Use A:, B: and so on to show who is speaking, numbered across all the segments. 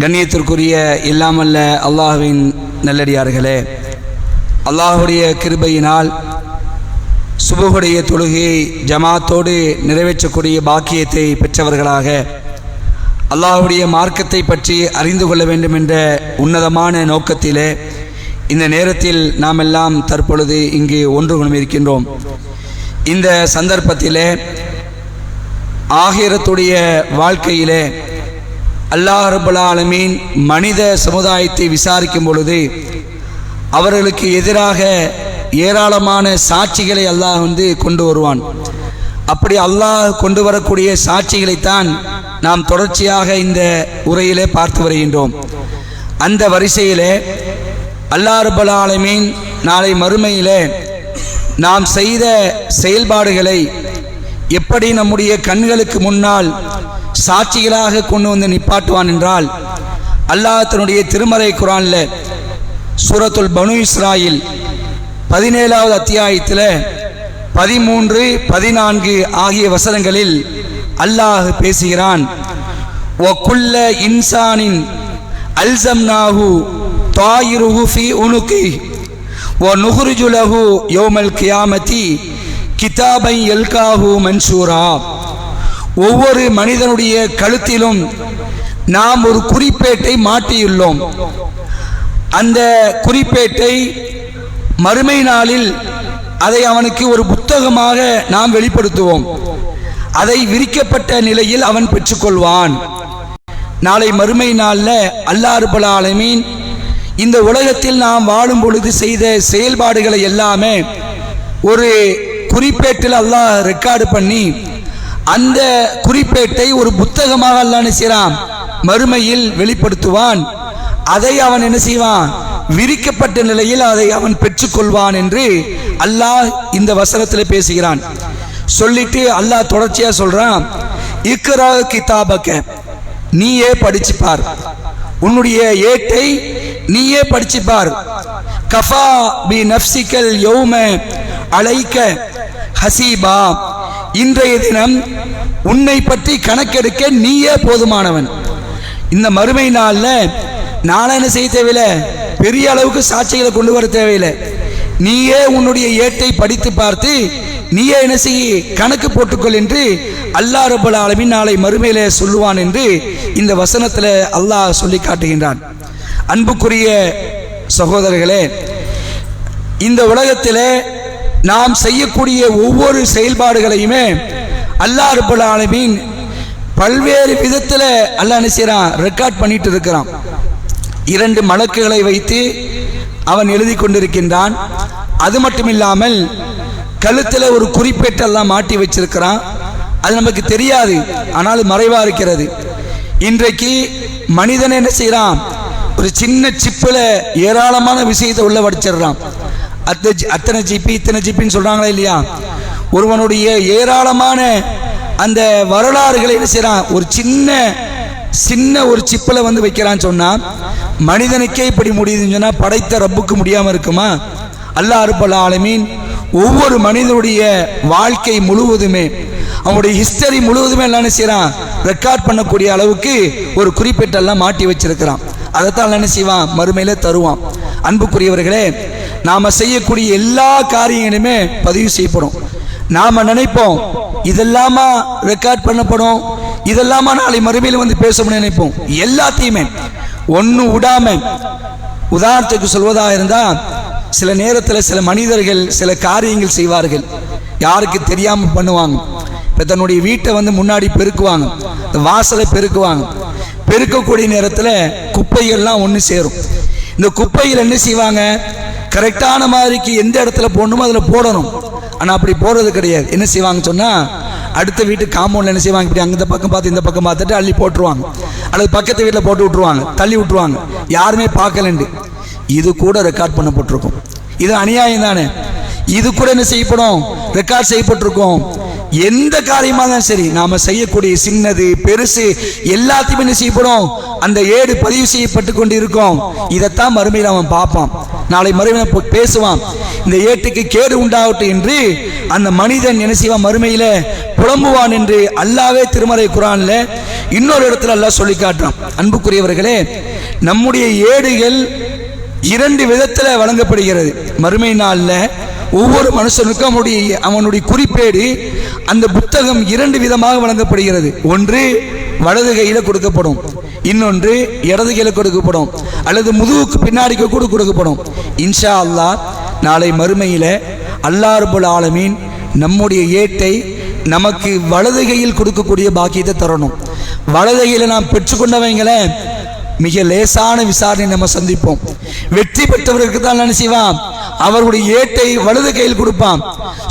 A: கண்ணியத்திற்குரிய இல்லாமல்ல அல்லாஹுவின் நல்லடியார்களே அல்லாஹுடைய கிருபையினால் சுபகுடைய தொழுகையை ஜமாத்தோடு நிறைவேற்றக்கூடிய பாக்கியத்தை பெற்றவர்களாக அல்லாஹுடைய மார்க்கத்தை பற்றி அறிந்து கொள்ள வேண்டும் என்ற உன்னதமான நோக்கத்திலே இந்த நேரத்தில் நாம் எல்லாம் தற்பொழுது இங்கு ஒன்று கொண்டிருக்கின்றோம் இந்த சந்தர்ப்பத்திலே ஆகிரத்துடைய வாழ்க்கையிலே அல்லாஹ் ரபுல்லாலமீன் மனித சமுதாயத்தை விசாரிக்கும் பொழுது அவர்களுக்கு எதிராக ஏராளமான சாட்சிகளை அல்லாஹ் வந்து கொண்டு வருவான். அப்படி அல்லாஹ் கொண்டு வரக்கூடிய சாட்சிகளைத்தான் நாம் தொடர்ச்சியாக இந்த உரையிலே பார்த்து வருகின்றோம். அந்த வரிசையிலே அல்லாஹ் ஆலமீன் நாளை மறுமையிலே நாம் செய்த செயல்பாடுகளை எப்படி நம்முடைய கண்களுக்கு முன்னால் சாட்சிகளாக கொண்டு வந்து நிப்பாட்டுவான் என்றால் அல்லாஹ் தன்னுடைய திருமறை குரான்ல சூரத்துல் பனு இஸ்ராயில் பதினேழாவது அத்தியாயத்தில் பதிமூன்று பதினான்கு ஆகிய வசனங்களில் அல்லாஹ் பேசுகிறான். ஒக்குள்ள இன்சானின் அல்சம்னாஹு தாயிருஹு ஃபி உனுகி ஓ நுகுருஜுலஹு யோமல் கியாமதி கிதாபை எல்காஹு மன்சூரா. ஒவ்வொரு மனிதனுடைய கழுத்திலும் நாம் ஒரு குறிப்பேட்டை மாட்டியுள்ளோம். அந்த குறிப்பேட்டை மறுமை நாளில் அதை அவனுக்கு ஒரு புத்தகமாக நாம் வெளிப்படுத்துவோம். அதை விரிக்கப்பட்ட நிலையில் அவன் பெற்றுக்கொள்வான். நாளை மறுமை நாளில் அல்லா பல ஆலமீன் இந்த உலகத்தில் நாம் வாழும் பொழுது செய்த செயல்பாடுகளை எல்லாமே ஒரு குறிப்பேட்டில் அல்லாஹ் ரெக்கார்டு பண்ணி அந்த குறிப்பேட்டை ஒரு புத்தகமாக அல்லாஹ் என்ன செய்யறான் மறுமையில் வெளிப்படுத்துவான். அதை அவன் என்ன செய்வான்? விரிக்கப்பட்ட நிலையில் அதை அவன் பெற்றுக்கொள்வான் என்று அல்லாஹ் இந்த வசனத்தில் பேசுகிறான். சொல்லிட்டு அல்லாஹ் தொடர்ச்சியா சொல்றான் இக்கரா கிதாபக்க நீயே படிச்சு பார் உன்னுடைய ஏட்டை நீயே படிச்சு பார் கஃபா பி நப்சிக்கல் யௌம அலைக்க ஹசீபா. இன்றைய தினம் உன்னை பற்றி கணக்கெடுக்க நீயே போதுமானவன். இந்த மறுமை நாளில் நானும் என்ன செய்ய தேவையில்லை? பெரிய அளவுக்கு சாட்சிகளை கொண்டு வர தேவையில்லை. நீயே உன்னுடைய ஏட்டை படித்து பார்த்து நீயே என்ன செய்ய கணக்கு போட்டுக்கொள் என்று அல்லா ரபுல் ஆலமின் நாளை மறுமையில சொல்லுவான் என்று இந்த வசனத்தில் அல்லாஹ் சொல்லி காட்டுகின்றான். அன்புக்குரிய சகோதரர்களே இந்த உலகத்தில் நாம் செய்யக்கூடிய ஒவ்வொரு செயல்பாடுகளையுமே அல்லாஹ் ரபுல் ஆலமீன் பல்வேறு விதத்தில் அல்லாஹ் என்ன செய்கிறான் ரெக்கார்ட் பண்ணிட்டு இருக்கிறான். இரண்டு மலக்குகளை வைத்து அவன் எழுதி கொண்டிருக்கின்றான். அது மட்டும் இல்லாமல் கழுத்தில் ஒரு குறிப்பேட்டெல்லாம் மாட்டி வச்சிருக்கிறான். அது நமக்கு தெரியாது ஆனால் மறைவாக இருக்கிறது. இன்றைக்கு மனிதன் என்ன செய்கிறான் ஒரு சின்ன சிப்பில் ஏராளமான விஷயத்தை உள்ள வடிச்சிடுறான். அத்த அத்தனை ஜிபி இத்தனை ஜிபின்னு சொல்றாங்களா இல்லையா? ஒருவனுடைய ஏராளமான அந்த வரலாறுகளை என்ன செய்யறான்? ஒரு சின்ன சின்ன ஒரு சிப்பில் வந்து வைக்கிறான்னு சொன்னா மனிதனுக்கே இப்படி முடியுதுன்னு சொன்னா படைத்த ரப்புக்கு முடியாம இருக்குமா? அல்லாஹ் அருப்பல் ஆலமீன் ஒவ்வொரு மனிதனுடைய வாழ்க்கை முழுவதுமே அவனுடைய ஹிஸ்டரி முழுவதுமே எல்லாம் செய்யறான்? ரெக்கார்ட் பண்ணக்கூடிய அளவுக்கு ஒரு குறிப்பிட்டெல்லாம் மாட்டி வச்சிருக்கிறான். அதைத்தான் என்ன செய்வான்? மறுமையில தருவான். அன்புக்குரியவர்களே நாம செய்யக்கூடிய எல்லா காரியங்களுமே பதிவு செய்யப்படும். நாம நினைப்போம் இதெல்லாமா ரெக்கார்ட் பண்ணப்படும்? இதெல்லாமா நாளை மறுமையில் வந்து பேசணும்னு நினைப்போம்? எல்லாத்தையுமே. ஒன்று விடாம உதாரணத்துக்கு சொல்வதா இருந்தா சில நேரத்தில் சில மனிதர்கள் சில காரியங்கள் செய்வார்கள். யாருக்கு தெரியாம பண்ணுவாங்க. இப்போ தன்னுடைய வீட்டை வந்து முன்னாடி பெருக்குவாங்க. வாசலை பெருக்குவாங்க. பெருக்கக்கூடிய நேரத்தில் குப்பைகள்லாம் ஒன்று சேரும். இந்த குப்பைகள் என்ன செய்வாங்க? கரெக்டான மாதிரிக்கு எந்த இடத்துல போடணுமோ அதில் போடணும். ஆனால் அப்படி போடுறது கிடையாது. என்ன செய்வாங்க சொன்னால் அடுத்த வீட்டு காம்பவுண்டில் என்ன செய்வாங்க? இப்படி அந்த பக்கம் பார்த்து இந்த பக்கம் பார்த்துட்டு அள்ளி போட்டுருவாங்க. அல்லது பக்கத்து வீட்டில் போட்டு விட்ருவாங்க தள்ளி விட்டுருவாங்க. யாருமே பார்க்கலண்டு. இது கூட ரெக்கார்ட் பண்ணப்பட்டிருக்கும். இது அநியாயம் தானே. இது கூட என்ன செய்யப்படும்? ரெக்கார்ட் செய்யப்பட்டிருக்கும். எந்த காரியமாக இருந்தாலும் சரி நாம செய்யக்கூடிய சின்னது பெருசு எல்லாத்தையுமே என்ன செய்யப்படும்? அந்த ஏடு பதிவு செய்யப்பட்டு கொண்டு இருக்கும் இதைத்தான் மறுமையில் அவன் பார்ப்பான். நாளை மறுமையில் பேசுவான். இந்த ஏட்டுக்கு கேடு உண்டாகட்டும் என்று அந்த மனிதன் என்ன செய்வான்? புலம்புவான் என்று அல்லாவே திருமறை குரானில் இன்னொரு இடத்துல அல்லாஹ் சொல்லி காட்டுறான். அன்புக்குரியவர்களே நம்முடைய ஏடுகள் இரண்டு விதத்தில் வழங்கப்படுகிறது. மறுமை நாளில் ஒவ்வொரு மனுஷனுக்கும் அவனுடைய அவனுடைய குறிப்பேடு அந்த புத்தகம் இரண்டு விதமாக வழங்கப்படுகிறது. ஒன்று வலது கையில் கொடுக்கப்படும். இன்னொன்று இடது கையில் கொடுக்கப்படும். அல்லது முதுகுக்கு பின்னாடிக்கு கூட கொடுக்கப்படும். இன்ஷா அல்லாஹ் நாளை மறுமையில் அல்லாறுபுல் ஆலமீன் நம்முடைய ஏட்டை நமக்கு வலது கையில் கொடுக்கக்கூடிய பாக்கியத்தை தரணும். வலதுகையில் நாம் பெற்றுக்கொண்டவங்களே மிக லேசான விசாரணை நம்ம சந்திப்போம். வெற்றி பெற்றவர்களுக்கு தான் என்ன செய்வான்? அவர்களுடைய ஏட்டை வலது கையில் கொடுப்பான்.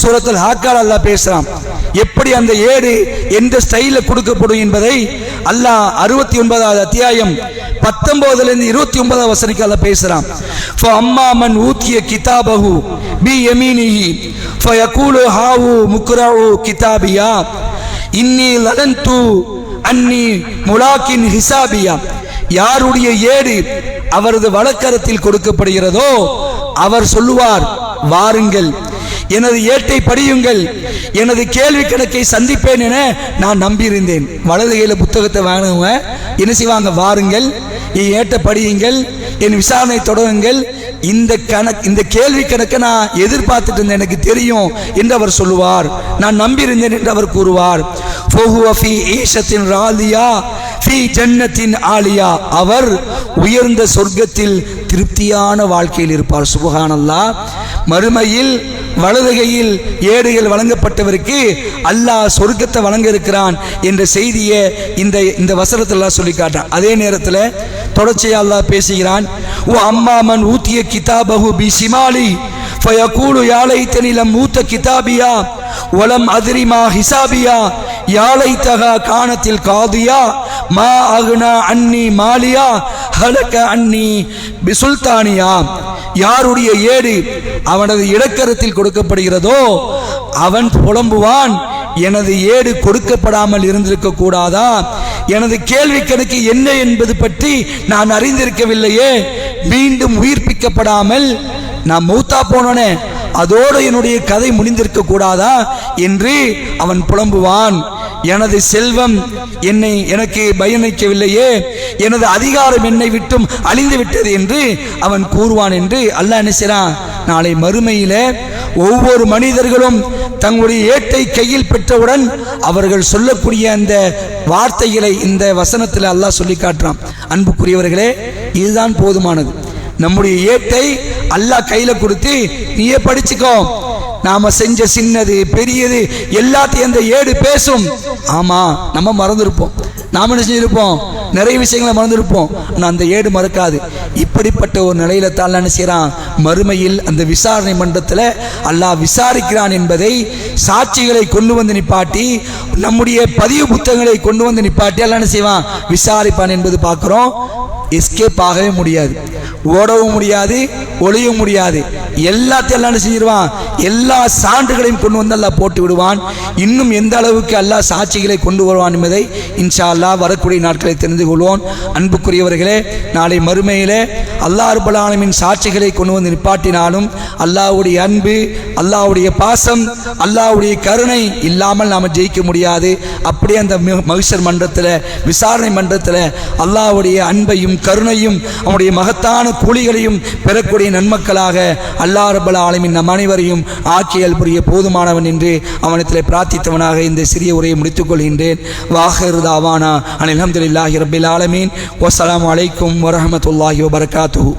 A: சூரத்தில் ஹாக்கால் அல்லாஹ் பேசுறான். எப்படி அந்த ஏடு எந்த ஸ்டைலில் கொடுக்கப்படும் என்பதை அல்லாஹ் அறுபத்தி ஒன்பதாவது அத்தியாயம் பத்தொன்பதுலேருந்து இருபத்தி ஒன்பதாவது வசனிக்கு பேசுகிறான் பேசுறான். அம்மா மன் ஊத்திய கிதாபஹு பி யமீனிஹி ஃபயகூலு ஹாவு முக்ராவு கிதாபியா இன்னி லதன்து அன்னி முலாக்கின் ஹிசாபியா. யாருடைய ஏடு அவரது வழக்கரத்தில் கொடுக்கப்படுகிறதோ அவர் சொல்லுவார் வாருங்கள் எனது ஏட்டை படியுங்கள். எனது கேள்வி கணக்கை சந்திப்பேன் என நான் நம்பியிருந்தேன். வலது கையில் புத்தகத்தை வாங்கினவங்க என்ன செய்வாங்க? வாருங்கள். என் ஏட்டை படியுங்கள். என் விசாரணை தொடருங்கள். இந்த கணக்கு இந்த கேள்வி கணக்கை நான் எதிர்பார்த்துட்டு இருந்தேன். எனக்கு தெரியும் என்று அவர் சொல்லுவார். நான் நம்பியிருந்தேன் என்று அவர் கூறுவார். ஈஷத்தின் ராலியா ஃபீ ஜன்னத்தின் ஆலியா. அவர் உயர்ந்த சொர்க்கத்தில் திருப்தியான வாழ்க்கையில் இருப்பார். சுபகானல்லா. மறுமையில் வலதுகையில் ஏடுகள் வழங்கப்பட்டவருக்கு அல்லாஹ் சொர்க்கத்தை வழங்க இருக்கிறான் என்ற செய்தியை இந்த இந்த வசனத்தில் சொல்லி காட்டான் அதே நேரத்தில் தொடர்ச்சியா அல்லாஹ் பேசுகிறான் ஓ அம்மாமன் ஊத்திய கிதாபகு பி சிமாலி ஃபயகூலு யாழை லம் மூத்த கிதாபியா உலம் அதிரிமா ஹிசாபியா யாலைத்தகா காணத்தில் காதியா? மா அகுனா அன்னி மாலியா? ஹலக அன்னி பிசுல்தானியா? யாருடைய ஏடு அவனது இடக்கரத்தில் கொடுக்கப்படுகிறதோ அவன் புலம்புவான். எனது ஏடு கொடுக்கப்படாமல் இருந்திருக்க கூடாதா? எனது கேள்வி கணக்கு என்ன என்பது பற்றி நான் அறிந்திருக்கவில்லையே. மீண்டும் உயிர்ப்பிக்கப்படாமல் நான் மூத்தா போனோனே. அதோடு என்னுடைய கதை முடிந்திருக்க கூடாதா? என்று அவன் புலம்புவான். எனது செல்வம் என்னை எனக்கு பயணிக்கவில்லையே எனது அதிகாரம் என்னை விட்டும் அழிந்து விட்டது என்று அவன் கூறுவான் என்று அல்லாஹ் நினைச்சான் நாளை மறுமையில ஒவ்வொரு மனிதர்களும் தங்களுடைய ஏட்டை கையில் பெற்றவுடன் அவர்கள் சொல்லக்கூடிய அந்த வார்த்தைகளை இந்த வசனத்தில் அல்லாஹ் சொல்லி காட்டுறான். அன்புக்குரியவர்களே இதுதான் போதுமானது. நம்முடைய ஏட்டை அல்லாஹ் கையில் கொடுத்து நீயே படிச்சுக்கோ. நாம செஞ்ச சின்னது பெரியது எல்லாத்தையும் அந்த ஏடு பேசும். ஆமா நம்ம மறந்துருப்போம். நாம என்ன செஞ்சிருப்போம்? நிறைய விஷயங்களை மறந்துருப்போம். ஆனால் அந்த ஏடு மறக்காது. இப்படிப்பட்ட ஒரு நிலையில தான் என்ன செய்யறான்? மறுமையில் அந்த விசாரணை மன்றத்தில் அல்லாஹ் விசாரிக்கிறான் என்பதை சாட்சிகளை கொண்டு வந்து நிப்பாட்டி நம்முடைய பதிவு புத்தகங்களை கொண்டு வந்து நிப்பாட்டி எல்லாம் என்ன செய்வான்? விசாரிப்பான் என்பது பார்க்குறோம். எஸ்கேப் ஆகவே முடியாது. ஓடவும் முடியாது ஒளியவும் முடியாது. எல்லாத்தையும் எல்லாம் என்ன செஞ்சிருவான்? எல்லா சான்றுகளையும் கொண்டு வந்து அல்லா போட்டு விடுவான். இன்னும் எந்த அளவுக்கு அல்லாஹ் சாட்சிகளை கொண்டு வருவான் என்பதை இன்ஷா அல்லாஹ் வரக்கூடிய நாட்களை தெரிந்து கொள்வோம். அன்புக்குரியவர்களே நாளை மறுமையிலே அல்லாஹ் அருபலானமின் சாட்சிகளை கொண்டு வந்து நிப்பாட்டினாலும் அல்லாவுடைய அன்பு அல்லாஹ்வுடைய பாசம் அல்லாவுடைய கருணை இல்லாமல் நாம் ஜெயிக்க முடியாது. அப்படியே அந்த மகிஷர் மன்றத்தில் விசாரணை மன்றத்தில் அல்லாஹ்வுடைய அன்பையும் கருணையும் அவனுடைய மகத்தான கூலிகளையும் பெறக்கூடிய நன்மக்களாக அல்லாஹ் ரபல் ஆலமின் நம் அனைவரையும் ஆட்சியல் புரிய போதுமானவன் என்று அவனத்தில் பிரார்த்தித்தவனாக இந்த சிறிய உரையை முடித்துக் கொள்கின்றேன். வாஹிர் தாவானா அனில் அல்ஹம்துலில்லாஹி ரப்பில் ஆலமீன். வசலாம் அலைக்கும் வரமத்துல்லாஹி வபரகாத்துஹு